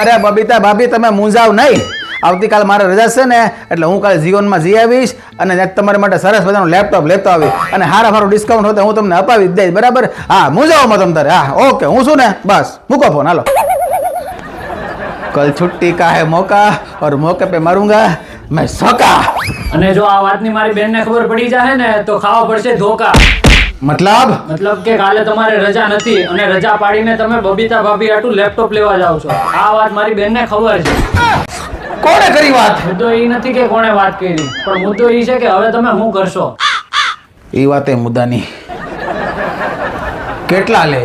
અરે બબીતા, ભાભી, તમે મૂંઝાવ નહીં. આવતીકાલ મારે રજા છે ને, એટલે હું કાલે જીઓનમાં જઈ આવીશ અને તમારા માટે સરસ મજાનું લેપટોપ લેતો આવીશ. અને હારા હારું ડિસ્કાઉન્ટ હોય હું તમને અપાવી જ દઈશ, બરાબર? હા, મૂંઝાવોમાં તમ તારે. હા, ઓકે, હું શું ને? બસ, મૂકો ફોન હાલો. કલ છુટ્ટી કાહે મોકા, ઓર મોકે પે મારુંગા, મેં સકા. અને જો આ વાતની મારી બેનને ખબર પડી જાય ને, તો ખાવા પડશે ધોકા. મતલબ? મતલબ કે કાલે તમારે રજા નથી અને રજા પાડીને તમે બબીતા ભાભી આટું લેપટોપ લેવા જાવ છો. આ વાત મારી બેનને ખબર છે. કોણે કરી વાત? મુદ્દો એ નથી કે કોણે વાત કરી પણ મુદ્દો એ છે કે હવે તમે શું કરશો? એ વાતે મુદ્દાની કેટલા લે?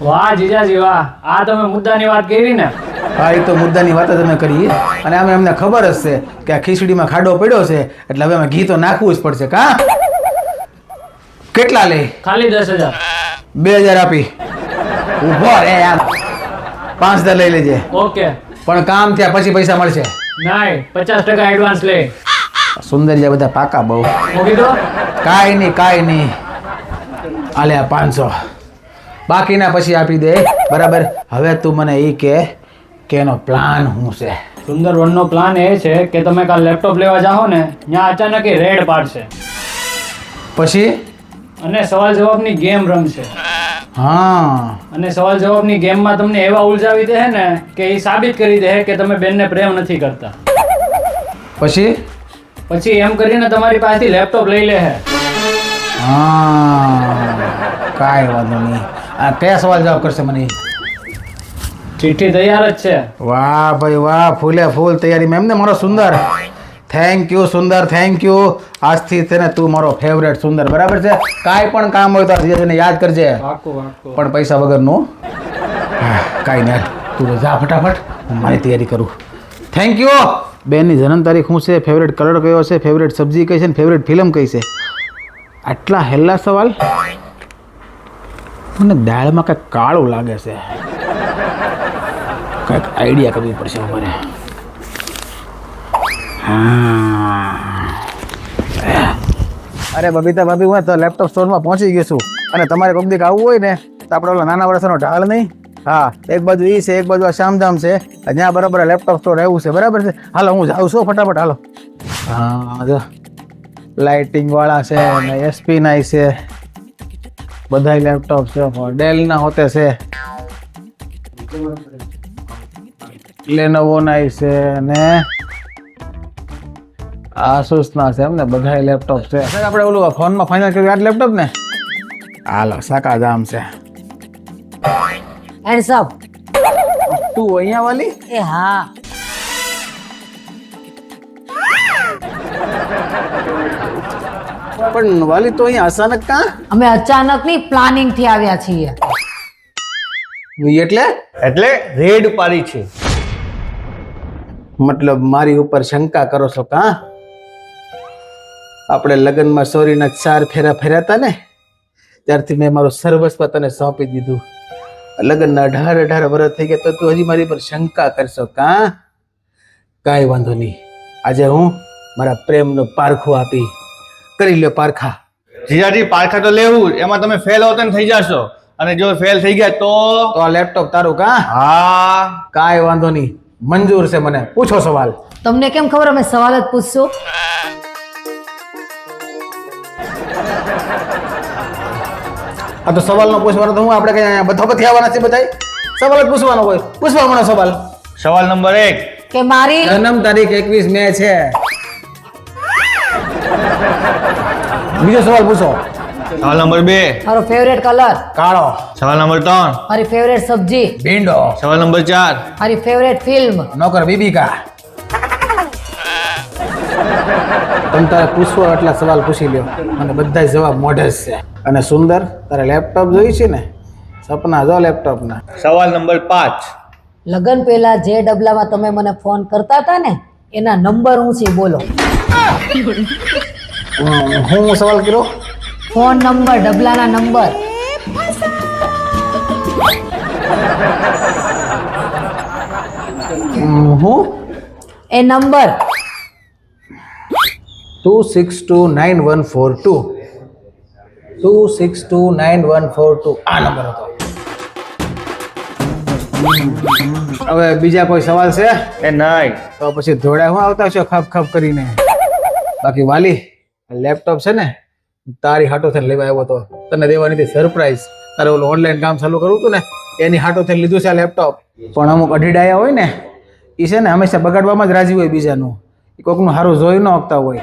વાહ જીજાજી વાહ. આ તમે મુદ્દાની વાત કરી ને? હા એ તો મુદ્દાની વાત જ અમે કરીએ. અને અમે અમને ખબર જ છે કે આ ખીચડીમાં ખાડો પડ્યો છે એટલે હવે અમે ઘી તો નાખવું જ પડશે કા? કેટલા લે? ખાલી દસ હજાર. બે હજાર આપી. ઊભો રે યાર. પાંચ હજાર લઈ લેજે. ઓકે પણ કામ થયા પછી પૈસા મળશે. નાઈ પચાસ ટકા એડવાન્સ લે. સુંદરિયા બધા પાકા બહુ. કાંઈ નહીં કાંઈ નહીં. આલે આ પાંચસો. બાકીના પછી આપી દે. બરાબર? હવે તું મને એ કે કે એનો પ્લાન શું છે? સુંદર વનનો પ્લાન એ છે કે તમે કાલ લેપટોપ લેવા જાઓ ને ત્યાં અચાનક એ રેડ પાડશે. પછી? અને સવાલ જવાબની ગેમ રમશે. હા. અને સવાલ જવાબની ગેમમાં તમને એવા ઉલઝાવી દે ને કે એ સાબિત કરી દે કે તમે બેનને પ્રેમ નથી કરતા. પછી? પછી એમ કરીને તમારી પાસેથી લેપટોપ લઈ લે હે. હા. કાંઈ વાંધો નહીં. આ કયા સવાલ જવાબ કરશે મને? ચિઠ્ઠી તૈયાર જ છે. વાહ ભાઈ વાહ ફૂલે ફૂલ તૈયારી મેમ ને મારો સુંદર. થેન્ક યુ સુંદર થેન્ક યુ આજથી છે ને તું મારો ફેવરેટ સુંદર બરાબર છે? કાંઈ પણ કામ હોય તો આ યાદ કરજે. પણ પૈસા વગરનું? કાંઈ નહીં. તું જા ફટાફટ. હું મારી તૈયારી કરું. થેન્ક યુ બેનની જન્મ તારીખ શું છે? ફેવરેટ કલર કયો છે? ફેવરેટ સબ્જી કઈ છે? ને ફેવરેટ ફિલ્મ કઈ છે? આટલા હેલ્લા સવાલ? મને દાળમાં કંઈક કાળું લાગે છે. કંઈક આઈડિયા કરવી પડશે અમારે. અરે બબીતા ભાભી, હું તો લેપટોપ સ્ટોરમાં પહોંચી ગયો છું. અને તમારે કોઈક દીક આવવું હોય ને, તો આપણે ઓલા નાના વર્ષનો ઢાળ નહીં? હા, એક બાજુ એ છે, એક બાજુ આ શામધામ છે. જ્યાં બરાબર લેપટોપ સ્ટોર આવ્યું છે, બરાબર છે? હાલો, હું જાઉં છું ફટાફટ, હાલો. હા લાઇટિંગ વાળા છે, ને એસપી ના છે. બધાય લેપટોપ છે ડેલ ના હોતે છે. લેનોવો ના છે, ને આસુસ ના છે એમ ને બધાય લેપટોપ છે. આપણે ઓલું ફોનમાં ફાઇનલ કર્યું આ લેપટોપ ને? હાલો સાકા જામ છે. હેન્ડ્સ અપ તું અહીંયા વાલી? એ હા. પણ વાલી તો અહીંયા અચાનક કા? અમે અચાનકની પ્લાનિંગથી આવ્યા છીએ. એટલે? એટલે રેડ પાડી છે. મતલબ મારી ઉપર શંકા કરો છો કા? આપણે લગ્નમાં સોરીના ચાર ફેરા ફેર્યા હતા ને ત્યારથી મેં મારું સર્વસ્વ તને સોંપી દીધું. લગ્નના અઢાર અઢાર વર્ષ થઈ ગયા તો તું હજી મારી પર શંકા કરશો કા? કાંઈ વાંધો નહીં. આજે હું મારા પ્રેમનો પારખું આપી કરી લ્યો પારખા. જીજાજી પારખા તો લેવું એમાં તમે ફેલ હોત ને થઈ જશો. અને જો ફેલ થઈ ગયા તો? તો આ લેપટોપ તારું કા? હા. કાંઈ વાંધો નહીં. મંજૂર છે મને. પૂછો સવાલ. તમને કેમ ખબર? અમે સવાલ જ પૂછશું. આ તો સવાલનો પૂછવાનો તો હું આપણે કઈ અહીંયા બધા પછી આવવાના છે બધાય? સવાલ જ પૂછવાનો હોય. પૂછવા મને સવાલ. સવાલ નંબર એક. કે મારી જન્મ તારીખ એકવીસ મે છે. બીજો સવાલ પૂછો. સવાલ નંબર બે. મારો ફેવરેટ કલર કાળો. સવાલ નંબર ત્રણ. મારી ફેવરેટ સબ્જી? ભીંડો. સવાલ નંબર ચાર. મારી ફેવરેટ ફિલ્મ નોકર બીબીકા. તમે તારે પૂછવો એટલા સવાલ પૂછી લ્યો. મને બધા જવાબ મોઢે જ છે. અને સુંદર તારે લેપટોપ જોઈ છે ને? સપના જો લેપટોપના સવાલ નંબર પાંચ. લગ્ન પહેલા જે ડબલામાં તમે મને ફોન કરતા હતા ને એના નંબર હું છે બોલો. હમ, હું સવાલ કર્યો? ફોન નંબર ડબલાના નંબર. હું? એ number. Two six two nine one four two two six two nine one four two આ નંબર હતો. હવે બીજા કોઈ સવાલ છે? એ નહીં. તો પછી ધોળા હું આવતા છો ખપ ખપ કરીને? બાકી વાલી લેપટોપ છે ને તારી હાટો થઈને લેવા આવ્યો હતો તને દેવાની હતી સરપ્રાઈઝ તારે ઓલું ઓનલાઈન કામ ચાલુ કરવું હતું ને એની હાટો થઈને લીધું છે આ લેપટોપ. પણ અમુક અઢીડાયા હોય ને એ છે ને હંમેશા બગાડવામાં જ રાજી હોય બીજાનું. કોકનું સારું જોઈ ન આપતા હોય.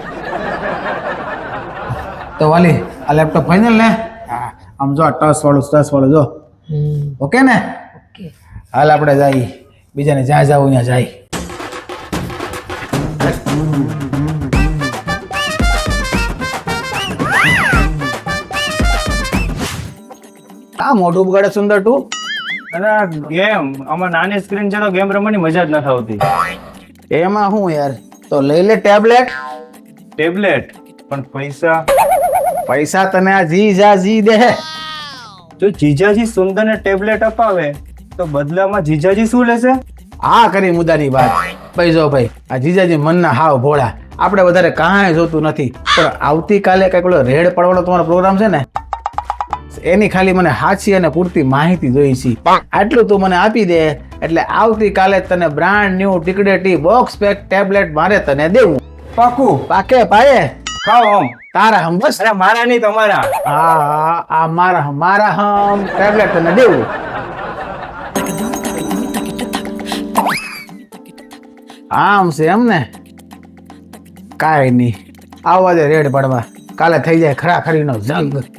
તો વાલી આ લેપટોપ ફાઇનલ ને? હા આમ જો આ ટચ વાળું ટચ વાળું જો. ઓકે ને? હાલ આપણે જાય બીજાને જ્યાં જાવ ત્યાં જાય. આ મોઢું બગાડે સુંદર તું. અને ગેમ આમાં નાની સ્ક્રીન છે તો ગેમ રમવાની મજા જ નથી આવતી. એમાં શું યાર? તો લઈ લે ટેબ્લેટ ટેબ્લેટ પણ પૈસા પૈસા તને આ જીજાજી દે. જો જીજાજી સુંદરને ટેબ્લેટ અપાવે તો બદલામાં જીજાજી શું લેશે? આ કરી મુદ્દાની વાત. ભાઈ જો ભાઈ આ જીજાજી મનના હાવ ભોળા. આપણે વધારે કાંઈ જોતું નથી. પણ આવતીકાલે કંઈક ઓલો રેડ પડવાનો તમારો પ્રોગ્રામ છે ને એની ખાલી મને સાચી અને પૂરતી માહિતી જોઈ છે. આટલું તું મને આપી દે એટલે આવતીકાલે તને બ્રાન્ડ ન્યુ ટીકડેટી બોક્સ પેક ટેબ્લેટ મારે તને દેવું. પાકું? પાકે પાયે? આમ તારા હમ બસ. અરે મારા નહીં તમારા. હા હા આ મારા હમ મારા હમ. ટેબ્લેટ તને દેવું. આમ છે એમ ને? કાંઈ નહીં. આવવા દે રેડ પડવા. કાલે થઈ જાય ખરા ખરીનો જંગ.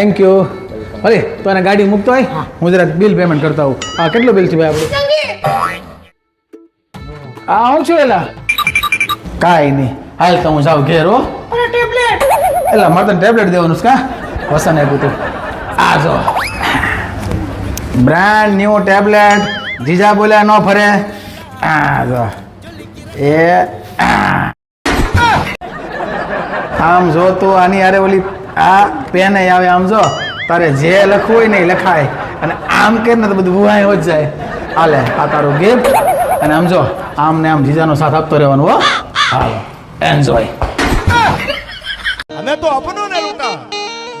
થેન્ક યુ અરે તો એને ગાડી મૂકતો હોય હું. જરાક બિલ પેમેન્ટ કરતા હોઉં હા કેટલું બિલ છે ભાઈ આપણું? હા હું છું એલા? કાંઈ નહીં. હાલ તો હું જાઉં ઘેર હો. એલા મારે તને ટેબ્લેટ દેવાનું છે કા? વસન આપ્યું તું. આ જો. બ્રાન્ડ ન્યુ ટેબ્લેટ જીજા બોલ્યા ન ફરે. આ જો. એ આમ જો તું આની અરે ઓલી આ પેન આવે આમ જો તારે જે લખવું હોય ને એ લખાય અને આમ કે ને તો બધું ભૂવાય હો જ જાય હાલે આ તારું ગિફ્ટ અને આમ જો આમ ને આમ જીજાનો સાથ આપતો રહેવાનો હો હાલો એન્જોય हमें तो अपनों ने लूटा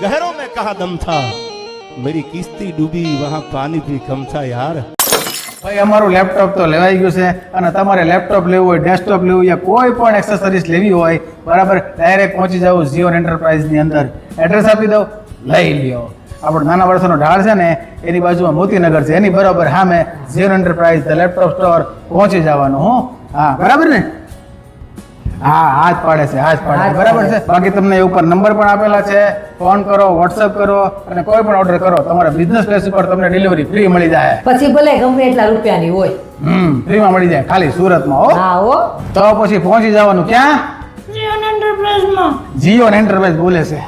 गहरों में कहा दम था मेरी किस्ती डूबी वहां पानी भी कम था यार ભાઈ, અમારું લેપટોપ તો લેવાઈ ગયું છે અને તમારે લેપટોપ લેવું હોય ડેસ્કટોપ લેવું યા કોઈ પણ એક્સેસરીઝ લેવી હોય, બરાબર ડાયરેક્ટ પહોંચી જવું જીઓ એન્ટરપ્રાઇઝની અંદર. એડ્રેસ આપી દઉં, લઈ લ્યો. આપણો નાના વર્ષોનો ઢાળ છે ને, એની બાજુમાં મોતીનગર છે, એની બરાબર સામે ઝીઓ એન્ટરપ્રાઇઝ ધ લેપટોપ સ્ટોર પહોંચી જવાનું, હું. હા, બરાબર ને? હા હાથ પાડે છે હાથ પાડે છે. બરાબર છે? બાકી તમને એ ઉપર નંબર પણ આપેલા છે. ફોન કરો વોટ્સઅપ કરો અને કોઈ પણ ઓર્ડર કરો તમારા બિઝનેસ પ્લેસ ઉપર તમને ડિલિવરી ફ્રી મળી જાય. પછી ભલે ગમે એટલા રૂપિયાની હોય. હમ ફ્રીમાં મળી જાય ખાલી સુરતમાં હો. હા હો. તો પછી પહોંચી જવાનું ક્યાં? જીઓ એન્ટરપ્રાઇઝ બોલે છે.